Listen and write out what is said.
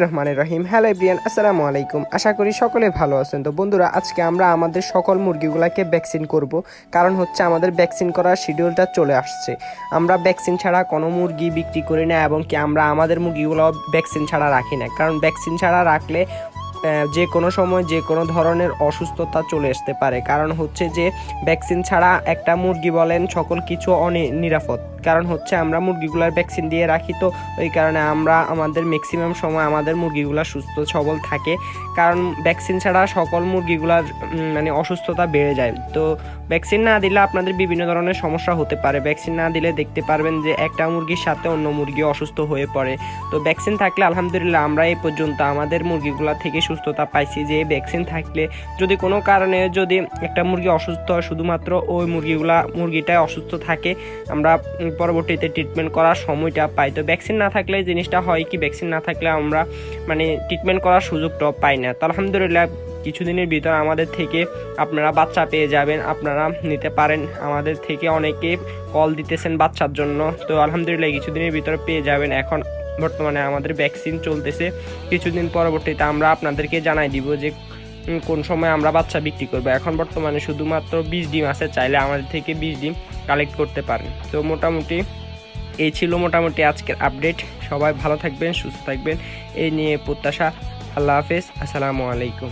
রহমানের রহিম। Hello everyone আসসালামু আলাইকুম। আশা করি সকলে ভালো আছেন। তো বন্ধুরা, আজকে আমরা আমাদের সকল মুরগিগুলোকে ভ্যাকসিন করব। কারণ হচ্ছে আমাদের ভ্যাকসিন করার শিডিউলটা চলে আসছে। আমরা ভ্যাকসিন ছাড়া কোনো মুরগি বিক্রি করি না, এবং কি আমরা আমাদের মুরগিগুলো ভ্যাকসিন ছাড়া রাখি না। কারণ ভ্যাকসিন ছাড়া রাখলে যে কোনো সময় যে কোনো ধরনের অসুস্থতা চলে আসতে পারে। কারণ হচ্ছে যে, ভ্যাকসিন ছাড়া একটা মুরগি বলেন, সকল কিছু অনি, নিরাপদ। কারণ হচ্ছে আমরা মুরগিগুলার ভ্যাকসিন দিয়ে রাখি, তো ওই কারণে আমরা আমাদের ম্যাক্সিমাম সময় আমাদের মুরগিগুলা সুস্থ, সবল থাকে। কারণ ভ্যাকসিন ছাড়া সকল মুরগিগুলার মানে অসুস্থতা বেড়ে যায়। তো ভ্যাকসিন না দিলে আপনাদের বিভিন্ন ধরনের সমস্যা হতে পারে। ভ্যাকসিন না দিলে দেখতে পারবেন যে একটা মুরগির সাথে অন্য মুরগি অসুস্থ হয়ে পড়ে। তো ভ্যাকসিন থাকলে আলহামদুলিল্লাহ আমরা এই পর্যন্ত আমাদের মুরগিগুলা থেকে সুস্থতা পাইছি যে ভ্যাকসিন থাকলে যদি কোনো কারণে যদি একটা মুরগি অসুস্থ হয়, শুধুমাত্র ওই মুরগিগুলা, মুরগিটাই অসুস্থ থাকে, আমরা পরবর্তীতে ট্রিটমেন্ট করার সময়টা পাই। তো ভ্যাকসিন না থাকলে জিনিসটা হয় কি? ভ্যাকসিন না থাকলে আমরা মানে ট্রিটমেন্ট করার সুযোগটাও পাই না। তো আলহামদুলিল্লাহ কিছুদিনের ভিতর আমাদের থেকে আপনারা বাচ্চা পেয়ে যাবেন, আপনারা নিতে পারেন। আমাদের থেকে অনেকে কল দিতেছেন বাচ্চার জন্য। তো আলহামদুলিল্লাহ কিছুদিনের ভিতরে পেয়ে যাবেন। এখন বর্তমানে আমাদের ভ্যাকসিন চলতেছে। কিছুদিন পরবর্তীতে আমরা আপনাদেরকে জানাই দিব যে কোন সময় আমরা বাচ্চা বিক্রি করব। এখন বর্তমানে শুধুমাত্র বিশ ডিম আছে। চাইলে আমাদের থেকে বিশ ডিম কালেক্ট করতে পারেন। তো মোটামুটি এই ছিল মোটামুটি আজকের আপডেট সবাই ভালো থাকবেন, সুস্থ থাকবেন। এই নিয়ে প্রত্যাশা। আল্লাহ হাফেজ। আসসালামু আলাইকুম।